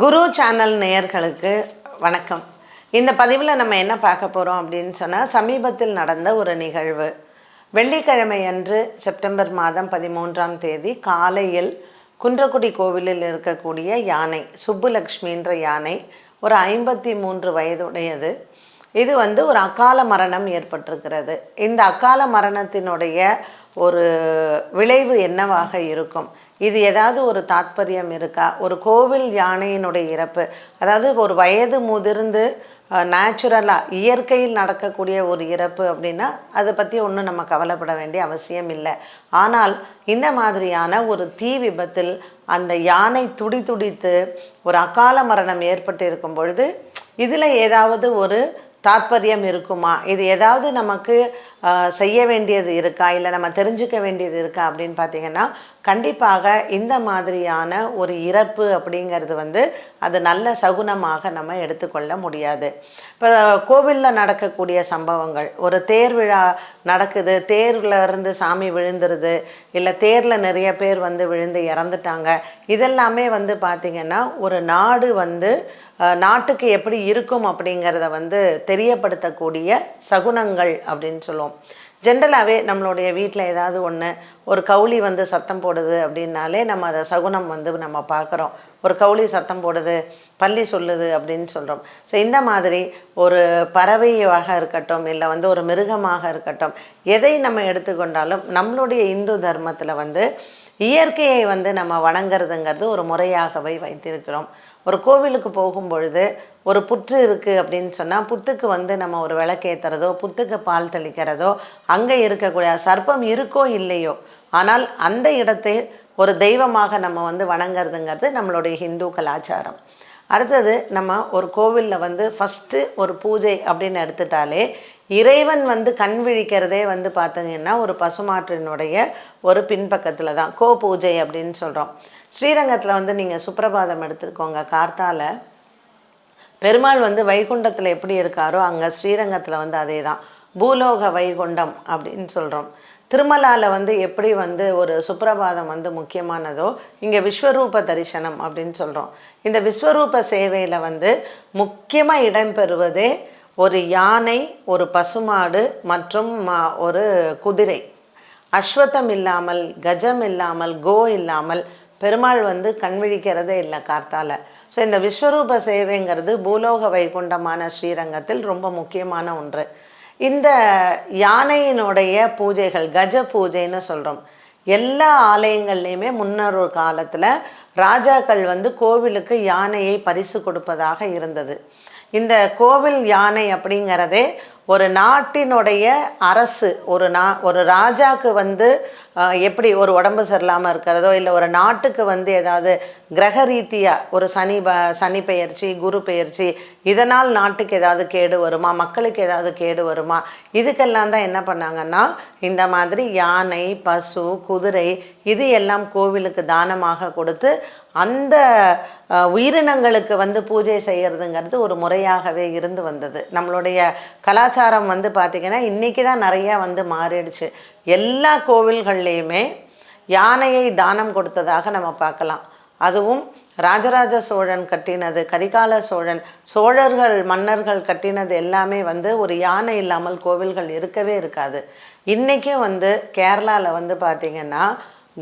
குரு channel நேயர்களுக்கு வணக்கம். இந்த பதிவில் நம்ம என்ன பார்க்க போகிறோம் அப்படின்னு சொன்னால் சமீபத்தில் நடந்த ஒரு நிகழ்வு. வெள்ளிக்கிழமை அன்று செப்டம்பர் மாதம் பதிமூன்றாம் தேதி காலையில் குன்றக்குடி கோவிலில் இருக்கக்கூடிய யானை சுப்புலக்ஷ்மின்ற யானை ஒரு ஐம்பத்தி மூன்று வயதுடையது. இது வந்து ஒரு அகால மரணம் ஏற்பட்டிருக்கிறது. இந்த அகால மரணத்தினுடைய ஒரு விளைவு என்னவாக இருக்கும்? இது ஏதாவது ஒரு தாத்பரியம் இருக்கா? ஒரு கோவில் யானையினுடைய இறப்பு. அதாவது ஒரு வயது முதிர்ந்து நேச்சுரலாக இயற்கையில் நடக்கக்கூடிய ஒரு இறப்பு அப்படின்னா அதை பற்றி ஒன்றும் நம்ம கவலைப்பட வேண்டிய அவசியம் இல்லை. ஆனால் இந்த மாதிரியான ஒரு தீ விபத்தில் அந்த யானை துடி துடித்து ஒரு அகால மரணம் ஏற்பட்டு இருக்கும் பொழுது இதில் ஏதாவது ஒரு தாத்பரியம் இருக்குமா? இது ஏதாவது நமக்கு செய்ய வேண்டியது இருக்கா? இல்லை நம்ம தெரிஞ்சுக்க வேண்டியது இருக்கா? அப்படின்னு பார்த்தீங்கன்னா கண்டிப்பாக இந்த மாதிரியான ஒரு இறப்பு அப்படிங்கிறது வந்து அது நல்ல சகுனமாக நம்ம எடுத்துக்கொள்ள முடியாது. இப்போ கோவிலில் நடக்கக்கூடிய சம்பவங்கள் ஒரு தேர் விழா நடக்குது தேரில் இருந்து சாமி விழுந்துருது இல்லை தேரில் நிறைய பேர் வந்து விழுந்து இறந்துட்டாங்க இதெல்லாமே வந்து பார்த்திங்கன்னா ஒரு நாடு வந்து நாட்டுக்கு எப்படி இருக்கும் அப்படிங்கிறத வந்து தெரியப்படுத்தக்கூடிய சகுனங்கள் அப்படின்னு சொல்லுவோம். ஜென்ரலாகவே நம்மளுடைய வீட்டில் ஏதாவது ஒன்று ஒரு கவுளி வந்து சத்தம் போடுது அப்படின்னாலே நம்ம அதை சகுனம் வந்து நம்ம பார்க்குறோம். ஒரு கவுளி சத்தம் போடுது பள்ளி சொல்லுது அப்படின்னு சொல்கிறோம் ஸோ இந்த மாதிரி ஒரு பறவையாக இருக்கட்டும் இல்லை வந்து ஒரு மிருகமாக இருக்கட்டும் எதை நம்ம எடுத்துக்கொண்டாலும் நம்மளுடைய இந்து தர்மத்தில் வந்து இயற்கையை வந்து நம்ம வணங்குறதுங்கிறது ஒரு முறையாகவே வைத்திருக்கிறோம். ஒரு கோவிலுக்கு போகும் பொழுது ஒரு புற்று இருக்குது அப்படின்னு சொன்னால் புத்துக்கு வந்து நம்ம ஒரு விளக்கேற்றுறதோ புத்துக்கு பால் தெளிக்கிறதோ அங்கே இருக்கக்கூடிய சர்ப்பம் இருக்கோ இல்லையோ ஆனால் அந்த இடத்தை ஒரு தெய்வமாக நம்ம வந்து வணங்குறதுங்கிறது நம்மளுடைய ஹிந்து கலாச்சாரம். அடுத்தது நம்ம ஒரு கோவிலில் வந்து ஃபஸ்ட்டு ஒரு பூஜை அப்படின்னு எடுத்துட்டாலே இறைவன் வந்து கண் விழிக்கிறதே வந்து பார்த்தீங்கன்னா ஒரு பசுமாற்றினுடைய ஒரு பின்பக்கத்தில் தான் கோ பூஜை அப்படின்னு சொல்கிறோம் ஸ்ரீரங்கத்தில் வந்து நீங்கள் சுப்பிரபாதம் எடுத்துக்கோங்க கார்த்தால. பெருமாள் வந்து வைகுண்டத்தில் எப்படி இருக்காரோ அங்கே ஸ்ரீரங்கத்தில் வந்து அதே தான் பூலோக வைகுண்டம் அப்படின்னு சொல்கிறோம் திருமலாவில் வந்து எப்படி வந்து ஒரு சுப்பிரபாதம் வந்து முக்கியமானதோ இங்கே விஸ்வரூப தரிசனம் அப்படின்னு சொல்கிறோம் இந்த விஸ்வரூப சேவையில் வந்து முக்கியமாக இடம்பெறுவதே ஒரு யானை ஒரு பசுமாடு மற்றும் ஒரு குதிரை. அஸ்வத்தம் இல்லாமல் கஜம் இல்லாமல் கோ இல்லாமல் பெருமாள் வந்து கண் விழிக்கிறதே இல்லை கார்த்தால. ஸோ இந்த விஸ்வரூப சேவைங்கிறது பூலோக வைகுண்டமான ஸ்ரீரங்கத்தில் ரொம்ப முக்கியமான ஒன்று. இந்த யானையினுடைய பூஜைகள் கஜ பூஜைன்னு சொல்கிறோம் எல்லா ஆலயங்கள்லையுமே முன்னொரு காலத்தில் ராஜாக்கள் வந்து கோவிலுக்கு யானையை பரிசு கொடுப்பதாக இருந்தது. இந்த கோவில் யானை அப்படிங்கிறதே ஒரு நாட்டினுடைய அரசு ஒரு நா ஒரு ராஜாக்கு வந்து எப்படி ஒரு உடம்பு சரியில்லாமல் இருக்கிறதோ இல்லை ஒரு நாட்டுக்கு வந்து ஏதாவது கிரக ரீதியாக ஒரு சனி ப சனி பெயர்ச்சி குரு பெயர்ச்சி இதனால் நாட்டுக்கு ஏதாவது கேடு வருமா? மக்களுக்கு ஏதாவது கேடு வருமா? இதுக்கெல்லாம் தான் என்ன பண்ணாங்கன்னா இந்த மாதிரி யானை பசு குதிரை இது எல்லாம் கோவிலுக்கு தானமாக கொடுத்து அந்த உயிரினங்களுக்கு வந்து பூஜை செய்கிறதுங்கிறது ஒரு முறையாகவே இருந்து வந்தது. நம்மளுடைய கலாச்சாரம் வந்து பார்த்திங்கன்னா இன்றைக்கி தான் நிறையா வந்து மாறிடுச்சு. எல்லா கோவில்கள்லேயுமே யானையை தானம் கொடுத்ததாக நம்ம பார்க்கலாம். அதுவும் ராஜராஜ சோழன் கட்டினது கரிகால சோழன் சோழர்கள் மன்னர்கள் கட்டினது எல்லாமே வந்து ஒரு யானை இல்லாமல் கோவில்கள் இருக்கவே இருக்காது. இன்றைக்கும் வந்து கேரளாவில் வந்து பார்த்திங்கன்னா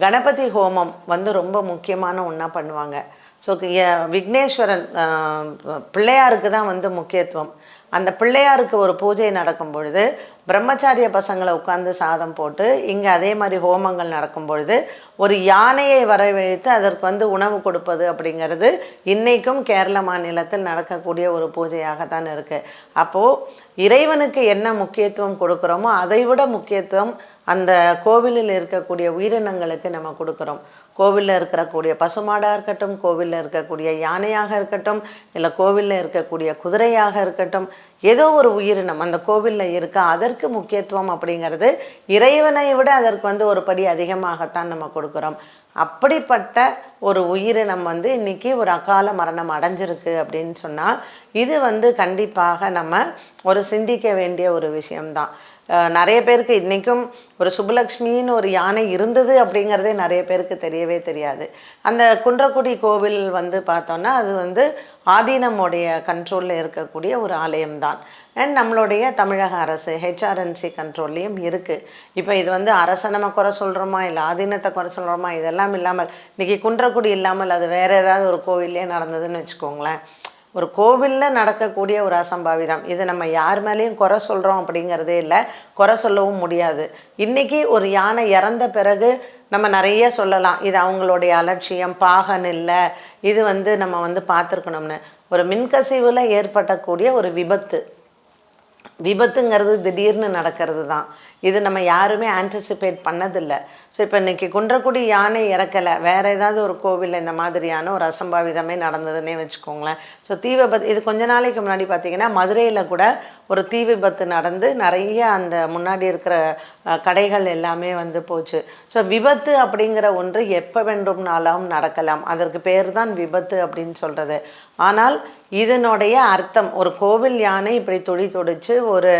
கணபதி ஹோமம் வந்து ரொம்ப முக்கியமான ஒன்றா பண்ணுவாங்க. ஸோ விக்னேஸ்வரன் பிள்ளையாருக்கு தான் வந்து முக்கியத்துவம். அந்த பிள்ளையாருக்கு ஒரு பூஜை நடக்கும் பொழுது பிரம்மச்சாரிய பசங்களை உட்காந்து சாதம் போட்டு இங்கே அதே மாதிரி ஹோமங்கள் நடக்கும் பொழுது ஒரு யானையை வரவழைத்து அதற்கு வந்து உணவு கொடுப்பது அப்படிங்கிறது இன்றைக்கும் கேரள மாநிலத்தில் நடக்கக்கூடிய ஒரு பூஜையாகத்தான் இருக்குது அப்போது இறைவனுக்கு என்ன முக்கியத்துவம் கொடுக்குறோமோ அதை விட முக்கியத்துவம் அந்த கோவிலில் இருக்கக்கூடிய உயிரினங்களுக்கு நம்ம கொடுக்குறோம். கோவிலில் இருக்கக்கூடிய பசுமாடாக இருக்கட்டும் கோவிலில் இருக்கக்கூடிய யானையாக இருக்கட்டும் இல்லை கோவிலில் இருக்கக்கூடிய குதிரையாக இருக்கட்டும் ஏதோ ஒரு உயிரினம் அந்த கோவிலில் இருக்கா அதற்கு முக்கியத்துவம் அப்படிங்கிறது இறைவனை விட அதற்கு வந்து ஒரு படி அதிகமாகத்தான் நம்ம கொடுக்குறோம். அப்படிப்பட்ட ஒரு உயிரினம் வந்து இன்றைக்கி ஒரு அகால மரணம் அடைஞ்சிருக்கு அப்படின்னு சொன்னால் இது வந்து கண்டிப்பாக நம்ம ஒரு சிந்திக்க வேண்டிய ஒரு விஷயம்தான். நிறைய பேருக்கு இன்றைக்கும் ஒரு சுபலக்ஷ்மின்னு ஒரு யானை இருந்தது அப்படிங்கிறதே நிறைய பேருக்கு தெரியவே தெரியாது. அந்த குன்றக்குடி கோவில் வந்து பார்த்தோன்னா அது வந்து ஆதீனமுடைய கண்ட்ரோலில் இருக்கக்கூடிய ஒரு ஆலயம்தான். அண்ட் நம்மளுடைய தமிழக அரசு ஹெச்ஆர்என்சி கண்ட்ரோல்லையும் இருக்குது இப்போ இது வந்து அரசை நம்ம குறை சொல்கிறோமா இல்லை ஆதீனத்தை குறை சொல்கிறோமா இதெல்லாம் இல்லாமல் இன்றைக்கி குன்றக்குடி இல்லாமல் அது வேறு ஏதாவது ஒரு கோவில்லே நடந்ததுன்னு வச்சுக்கோங்களேன். ஒரு கோவிலில் நடக்கக்கூடிய ஒரு அசம்பாவிதம் இது நம்ம யார் மேலேயும் குறை சொல்கிறோம் அப்படிங்கிறதே இல்லை. குறை சொல்லவும் முடியாது. இன்றைக்கி ஒரு யானை இறந்த பிறகு நம்ம நிறைய சொல்லலாம். இது அவங்களுடைய அலட்சியம் பாகன் இல்லை. இது வந்து நம்ம வந்து பார்த்துருக்கணும்னு. ஒரு மின்கசிவில் ஏற்படக்கூடிய ஒரு விபத்து. விபத்துங்கிறது திடீர்னு நடக்கிறது தான். இது நம்ம யாருமே ஆன்டிசிபேட் பண்ணதில்லை. ஸோ இப்போ இன்றைக்கி குன்றக்குடி யானை இறக்கலை. வேறு ஏதாவது ஒரு கோவிலில் இந்த மாதிரியான ஒரு அசம்பாவிதமே நடந்ததுன்னே வச்சுக்கோங்களேன். ஸோ தீ விபத்து இது கொஞ்ச நாளைக்கு முன்னாடி பார்த்தீங்கன்னா மதுரையில் கூட ஒரு தீ விபத்து நடந்து நிறைய அந்த முன்னாடி இருக்கிற கடைகள் எல்லாமே வந்து போச்சு. ஸோ விபத்து அப்படிங்கிற ஒன்று எப்போ வேண்டும்னாலும் நடக்கலாம். அதற்கு பேர் தான் விபத்து அப்படின்னு சொல்கிறது ஆனால் இதனுடைய அர்த்தம் ஒரு கோவில் யானை இப்படி துடி துடிச்சு ஒரு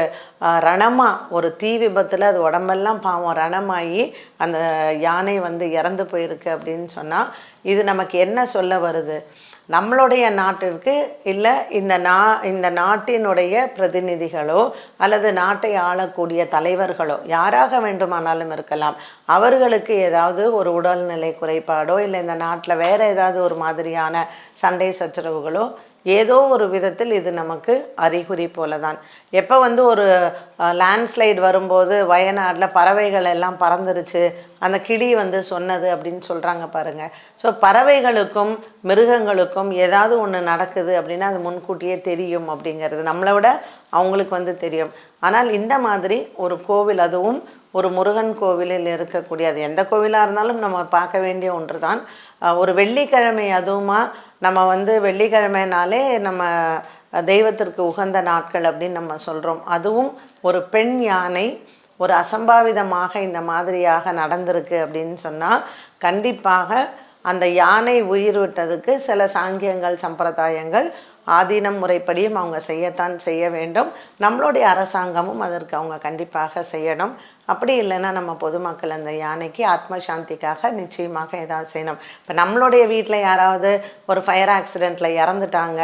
ரணமாக ஒரு தீ விபத்தில் அது உடம்பெல்லாம் பாவம் ரணமாகி அந்த யானை வந்து இறந்து போயிருக்கு அப்படின்னு சொன்னால் இது நமக்கு என்ன சொல்ல வருது? நம்மளுடைய நாட்டிற்கு இல்லை இந்த நா இந்த நாட்டினுடைய பிரதிநிதிகளோ அல்லது நாட்டை ஆளக்கூடிய தலைவர்களோ யாராக வேண்டுமானாலும் இருக்கலாம். அவர்களுக்கு ஏதாவது ஒரு உடல்நிலை குறைபாடோ இல்லை இந்த நாட்டில் வேறு ஏதாவது ஒரு மாதிரியான சண்டை சச்சரவுகளோ ஏதோ ஒரு விதத்தில் இது நமக்கு அறிகுறி போல தான் எப்போ வந்து ஒரு லேண்ட்ஸ்லைடு வரும்போது வயநாட்டில் பறவைகள் எல்லாம் பறந்துருச்சு அந்த கிளி வந்து சொன்னது அப்படின்னு சொல்கிறாங்க பாருங்கள் ஸோ பறவைகளுக்கும் மிருகங்களுக்கும் ஏதாவது ஒன்று நடக்குது அப்படின்னா அது முன்கூட்டியே தெரியும் அப்படிங்கிறது நம்மளை விட அவங்களுக்கு வந்து தெரியும். ஆனால் இந்த மாதிரி ஒரு கோவில் அதுவும் ஒரு முருகன் கோவிலில் இருக்கக்கூடிய அது எந்த கோவிலாக இருந்தாலும் நம்ம பார்க்க வேண்டிய ஒன்று தான் ஒரு வெள்ளிக்கிழமை அதுவுமா நம்ம வந்து வெள்ளிக்கிழமைனாலே நம்ம தெய்வத்திற்கு உகந்த நாட்கள் அப்படின்னு நம்ம சொல்கிறோம் அதுவும் ஒரு பெண் யானை ஒரு அசம்பாவிதமாக இந்த மாதிரியாக நடந்திருக்கு அப்படின்னு சொன்னால் கண்டிப்பாக அந்த யானை உயிர் விட்டதுக்கு சில சாங்கியங்கள் சம்பிரதாயங்கள் ஆதீனம் முறைப்படியும் அவங்க செய்யத்தான் செய்ய வேண்டும். நம்மளுடைய அரசாங்கமும் அதற்கு அவங்க கண்டிப்பாக செய்யணும். அப்படி இல்லைன்னா நம்ம பொதுமக்கள் அந்த யானைக்கு ஆத்ம சாந்திக்காக நிச்சயமாக ஏதாவது செய்யணும். இப்போ நம்மளுடைய வீட்டில் யாராவது ஒரு ஃபயர் ஆக்சிடெண்ட்டில் இறந்துட்டாங்க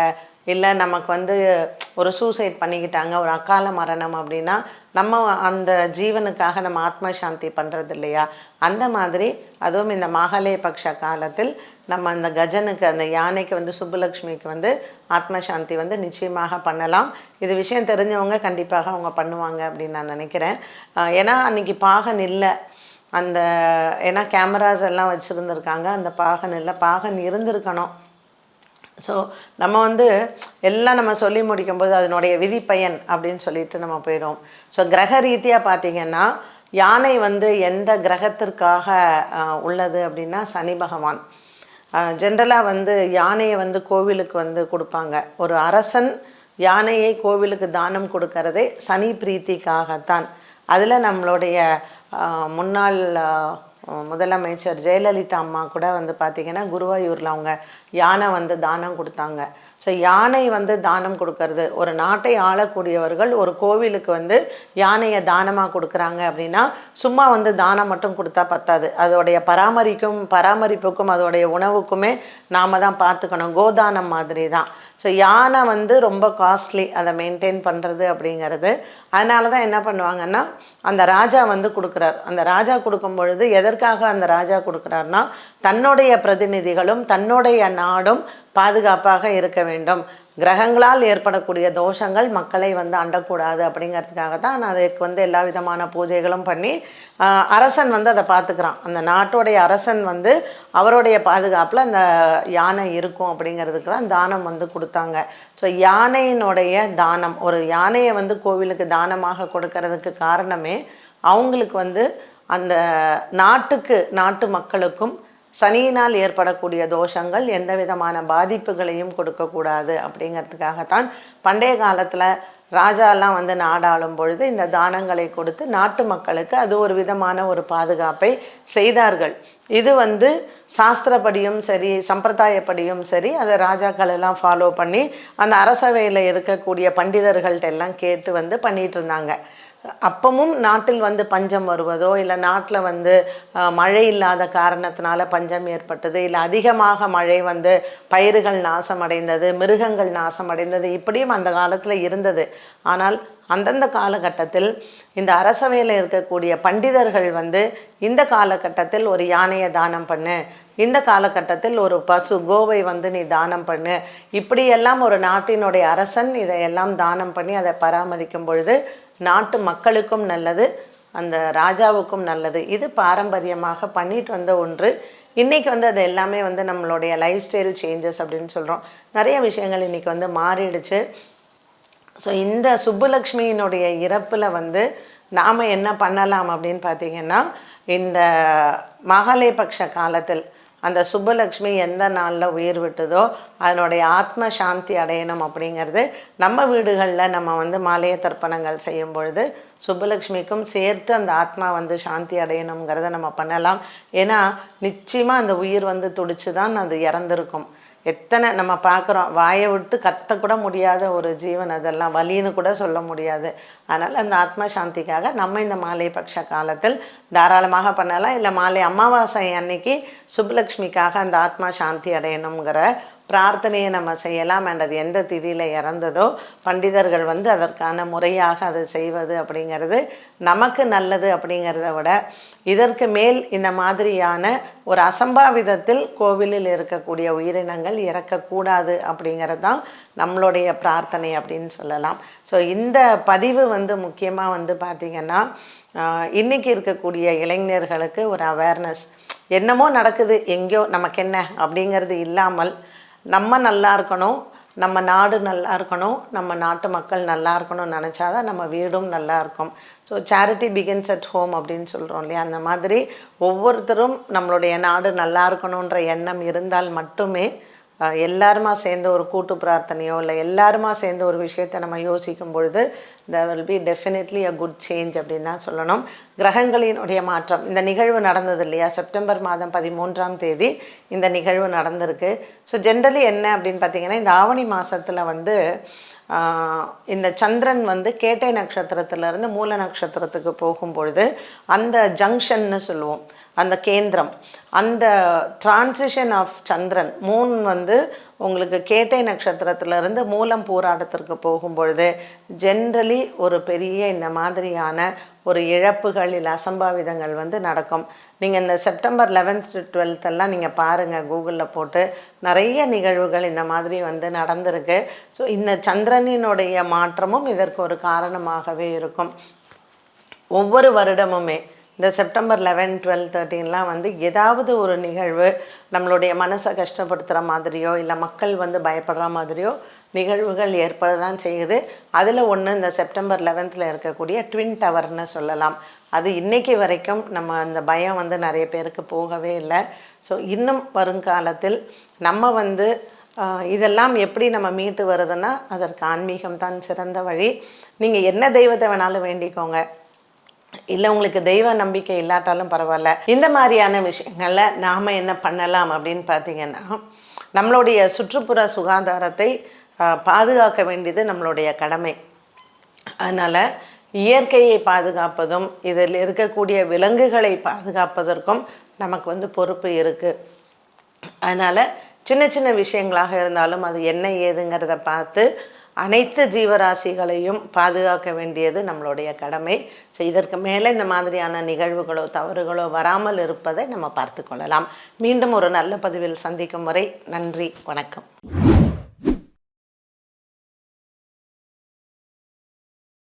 இல்லை நமக்கு வந்து ஒரு சூசைட் பண்ணிக்கிட்டாங்க ஒரு அக்கால மரணம் அப்படின்னா நம்ம அந்த ஜீவனுக்காக நம்ம ஆத்ம சாந்தி பண்ணுறது இல்லையா அந்த மாதிரி அதுவும் இந்த மகளே பக்ஷ காலத்தில் நம்ம அந்த கஜனுக்கு அந்த யானைக்கு வந்து சுப்புலக்ஷ்மிக்கு வந்து ஆத்ம சாந்தி வந்து நிச்சயமாக பண்ணலாம். இது விஷயம் தெரிஞ்சவங்க கண்டிப்பாக அவங்க பண்ணுவாங்க அப்படின்னு நான் நினைக்கிறேன். ஏன்னா அன்னைக்கு பாகன் இல்லை. அந்த ஏன்னா கேமராஸ் எல்லாம் வச்சுருந்துருக்காங்க. அந்த பாகன் இல்லை. பாகன் இருந்திருக்கணும். ஸோ நம்ம வந்து எல்லாம் நம்ம சொல்லி முடிக்கும்போது அதனுடைய விதிப்பயன் அப்படின்னு சொல்லிட்டு நம்ம போயிடுவோம் ஸோ கிரக ரீதியாக பார்த்தீங்கன்னா யானை வந்து எந்த கிரகத்திற்காக உள்ளது அப்படின்னா சனி பகவான். ஜென்ரலாக வந்து யானையை வந்து கோவிலுக்கு வந்து கொடுப்பாங்க. ஒரு அரசன் யானையை கோவிலுக்கு தானம் கொடுக்கறதே சனி பிரீத்திக்காகத்தான். அதில் நம்மளுடைய முன்னாள் முதலமைச்சர் ஜெயலலிதா அம்மா கூட வந்து பார்த்திங்கன்னா குருவாயூரில் அவங்க யானை வந்து தானம் கொடுத்தாங்க. ஸோ யானை வந்து தானம் கொடுக்கறது. ஒரு நாட்டை ஆளக்கூடியவர்கள் ஒரு கோவிலுக்கு வந்து யானையை தானமாக கொடுக்குறாங்க அப்படின்னா சும்மா வந்து தானம் மட்டும் கொடுத்தா பத்தாது. அதோடைய பராமரிக்கும் பராமரிப்புக்கும் அதோடைய உணவுக்குமே நாம் தான் பார்த்துக்கணும். கோதானம் மாதிரி தான். ஸோ யானை வந்து ரொம்ப காஸ்ட்லி அதை மெயின்டைன் பண்ணுறது அப்படிங்கிறது. அதனால தான் என்ன பண்ணுவாங்கன்னா அந்த ராஜா வந்து கொடுக்குறார். அந்த ராஜா கொடுக்கும் பொழுது எதற்காக அந்த ராஜா கொடுக்குறாருன்னா தன்னுடைய பிரதிநிதிகளும் தன்னுடைய நாடும் பாதுகாப்பாக இருக்க வேண்டும். கிரகங்களால் ஏற்படக்கூடிய தோஷங்கள் மக்களை வந்து அண்டக்கூடாது அப்படிங்கிறதுக்காக தான் நான் அதுக்கு வந்து எல்லா விதமான பூஜைகளும் பண்ணி அரசன் வந்து அதை பார்த்துக்கிறான். அந்த நாட்டுடைய அரசன் வந்து அவருடைய பாதுகாப்பில் அந்த யானை இருக்கும் அப்படிங்கிறதுக்கு தான் தானம் வந்து கொடுத்தாங்க. ஸோ யானையினுடைய தானம் ஒரு யானையை வந்து கோவிலுக்கு தானமாக கொடுக்கறதுக்கு காரணமே அவங்களுக்கு வந்து அந்த நாட்டுக்கு நாட்டு மக்களுக்கும் சனியினால் ஏற்படக்கூடிய தோஷங்கள் எந்த விதமான பாதிப்புகளையும் கொடுக்கக்கூடாது அப்படிங்கிறதுக்காகத்தான் பண்டைய காலத்தில் ராஜாலாம் வந்து நாடாளும் பொழுது இந்த தானங்களை கொடுத்து நாட்டு மக்களுக்கு அது ஒரு விதமான ஒரு பாதுகாப்பை செய்தார்கள். இது வந்து சாஸ்திரப்படியும் சரி சம்பிரதாயப்படியும் சரி அதை ராஜாக்கள் எல்லாம் ஃபாலோ பண்ணி அந்த அரசவையில் இருக்கக்கூடிய பண்டிதர்கள்ட்ட எல்லாம் கேட்டு வந்து பண்ணிகிட்டு இருந்தாங்க. அப்பமும் நாட்டில் வந்து பஞ்சம் வருவதோ இல்லை நாட்டில் வந்து மழை இல்லாத காரணத்தினால பஞ்சம் ஏற்பட்டது இல்லை அதிகமாக மழை வந்து பயிர்கள் நாசமடைந்தது மிருகங்கள் நாசமடைந்தது இப்படியும் அந்த காலத்தில் இருந்தது. ஆனால் அந்தந்த காலகட்டத்தில் இந்த அரசவையில் இருக்கக்கூடிய பண்டிதர்கள் வந்து இந்த காலகட்டத்தில் ஒரு யானையை தானம் பண்ணு இந்த காலகட்டத்தில் ஒரு பசு கோவை வந்து நீ தானம் பண்ணு இப்படியெல்லாம் ஒரு நாட்டினுடைய அரசன் இதையெல்லாம் தானம் பண்ணி அதை பராமரிக்கும் பொழுது நாட்டு மக்களுக்கும் நல்லது அந்த ராஜாவுக்கும் நல்லது. இது பாரம்பரியமாக பண்ணிட்டு வந்த ஒன்று. இன்றைக்கி வந்து அது எல்லாமே வந்து நம்மளுடைய லைஃப் ஸ்டைல் சேஞ்சஸ் அப்படின்னு சொல்கிறோம் நிறைய விஷயங்கள் இன்றைக்கி வந்து மாறிடுச்சு. ஸோ இந்த சுப்புலக்ஷ்மியினுடைய இறப்பில் வந்து நாம் என்ன பண்ணலாம் அப்படின்னு பார்த்தீங்கன்னா இந்த மகாலயபக்ஷ காலத்தில் அந்த சுப்பலக்ஷ்மி எந்த நாளில் உயிர் விட்டதோ அதனுடைய ஆத்ம சாந்தி அடையணும் அப்படிங்கிறது நம்ம வீடுகளில் நம்ம வந்து மாலைய தர்ப்பணங்கள் செய்யும் பொழுது சுப்பலக்ஷ்மிக்கும் சேர்த்து அந்த ஆத்மா வந்து சாந்தி அடையணுங்கிறத நம்ம பண்ணலாம். ஏன்னா நிச்சயமாக அந்த உயிர் வந்து துடிச்சு தான் அது இறந்துருக்கும். எத்தனை நம்ம பார்க்குறோம் வாயை விட்டு கத்தக்கூட முடியாத ஒரு ஜீவன் அதெல்லாம் வலின்னு கூட சொல்ல முடியாது. அதனால் அந்த ஆத்மா சாந்திக்காக நம்ம இந்த மாலை பட்ச காலத்தில் தாராளமாக பண்ணலாம். இல்லை மாலை அமாவாசை அன்னைக்கு சுப்லக்ஷ்மிக்காக அந்த ஆத்மா சாந்தி அடையணுங்கிற பிரார்த்தனையை நம்ம செய்யலாம் அண்ட் அது எந்த திதியில் இறந்ததோ பண்டிதர்கள் வந்து அதற்கான முறையாக அதை செய்வது அப்படிங்கிறது நமக்கு நல்லது அப்படிங்கிறத விட இதற்கு மேல் இந்த மாதிரியான ஒரு அசம்பாவிதத்தில் கோவிலில் இருக்கக்கூடிய உயிரினங்கள் இறக்கக்கூடாது அப்படிங்கிறது தான் நம்மளுடைய பிரார்த்தனை அப்படின்னு சொல்லலாம். ஸோ இந்த பதிவு வந்து முக்கியமாக வந்து பார்த்திங்கன்னா இன்றைக்கி இன்னைக்கு இருக்கக்கூடிய இளைஞர்களுக்கு ஒரு அவேர்னஸ் என்னமோ நடக்குது எங்கேயோ நமக்கு என்ன அப்படிங்கிறது இல்லாமல் நம்ம நல்லா இருக்கணும் நம்ம நாடு நல்லா இருக்கணும் நம்ம நாட்டு மக்கள் நல்லா இருக்கணும்னு நினச்சாதான் நம்ம வீடும் நல்லா இருக்கும். So charity begins at home அப்படின்னு சொல்கிறோம் இல்லையா? அந்த மாதிரி ஒவ்வொருத்தரும் நம்மளுடைய நாடு நல்லா இருக்கணுன்ற எண்ணம் இருந்தால் மட்டுமே எல்லாருமா சேர்ந்து ஒரு கூட்டு பிரார்த்தனையோ இல்லை எல்லாருமா சேர்ந்து ஒரு விஷயத்தை நம்ம யோசிக்கும் பொழுது the will be definitely a good change அப்படின்னு தான் சொல்லணும். கிரகங்களினுடைய மாற்றம். இந்த நிகழ்வு நடந்தது இல்லையா? செப்டம்பர் மாதம் பதிமூன்றாம் தேதி இந்த நிகழ்வு நடந்திருக்கு. ஸோ ஜென்ரலி என்ன அப்படின்னு பார்த்தீங்கன்னா இந்த ஆவணி மாதத்தில் வந்து இந்த சந்திரன் வந்து கேட்டை நட்சத்திரத்திலேருந்து மூல நட்சத்திரத்துக்கு போகும் பொழுது அந்த ஜங்ஷன்னு சொல்லுவோம் அந்த கேந்திரம். அந்த டிரான்சிஷன் ஆஃப் சந்திரன் மூன் வந்து உங்களுக்கு கேட்டை நட்சத்திரத்திலிருந்து மூலம் போராட்டத்திற்கு போகும் பொழுது ஜென்ரலி ஒரு பெரிய இந்த மாதிரியான ஒரு இழப்புகள் இல்லை அசம்பாவிதங்கள் வந்து நடக்கும். நீங்கள் இந்த செப்டம்பர் லெவன்த் டுவெல்த் எல்லாம் நீங்கள் பாருங்கள் கூகுளில் போட்டு நிறைய நிகழ்வுகள் இந்த மாதிரி வந்து நடந்திருக்கு. ஸோ இந்த சந்திரனினுடைய மாற்றமும் இதற்கு ஒரு காரணமாகவே இருக்கும். ஒவ்வொரு வருடமுமே இந்த செப்டம்பர் லெவன் டுவெல் தேர்ட்டீன்லாம் வந்து ஏதாவது ஒரு நிகழ்வு நம்மளுடைய மனசை கஷ்டப்படுத்துகிற மாதிரியோ இல்லை மக்கள் வந்து பயப்படுற மாதிரியோ நிகழ்வுகள் ஏற்பட தான் செய்யுது. அதில் ஒன்று இந்த செப்டம்பர் லெவன்த்தில் இருக்கக்கூடிய ட்வின் டவர்னு சொல்லலாம். அது இன்னைக்கு வரைக்கும் நம்ம அந்த பயம் வந்து நிறைய பேருக்கு போகவே இல்லை. ஸோ இன்னும் வருங்காலத்தில் நம்ம வந்து இதெல்லாம் எப்படி நம்ம மீட்டு வருதுன்னா அதற்கு ஆன்மீகம் தான் சிறந்த வழி. நீங்கள் என்ன தெய்வத்தை வேணாலும் வேண்டிக்கோங்க. இல்லை உங்களுக்கு தெய்வ நம்பிக்கை இல்லாட்டாலும் பரவாயில்ல. இந்த மாதிரியான விஷயங்களில் நாம் என்ன பண்ணலாம் அப்படின்னு பார்த்தீங்கன்னா நம்மளுடைய சுற்றுப்புற சுகாதாரத்தை பாதுகாக்க வேண்டியது நம்மளுடைய கடமை. அதனால் இயற்கையை பாதுகாப்பதும் இதில் இருக்கக்கூடிய விலங்குகளை பாதுகாப்பதற்கும் நமக்கு வந்து பொறுப்பு இருக்குது அதனால் சின்ன சின்ன விஷயங்களாக இருந்தாலும் அது என்ன ஏதுங்கிறத பார்த்து அனைத்து ஜீவராசிகளையும் பாதுகாக்க வேண்டியது நம்மளுடைய கடமை. ஸோ இதற்கு மேலே இந்த மாதிரியான நிகழ்வுகளோ தவறுகளோ வராமல் இருப்பதை நம்ம பார்த்து கொள்ளலாம். மீண்டும் ஒரு நல்ல பதிவில் சந்திக்கும் வரை நன்றி வணக்கம்.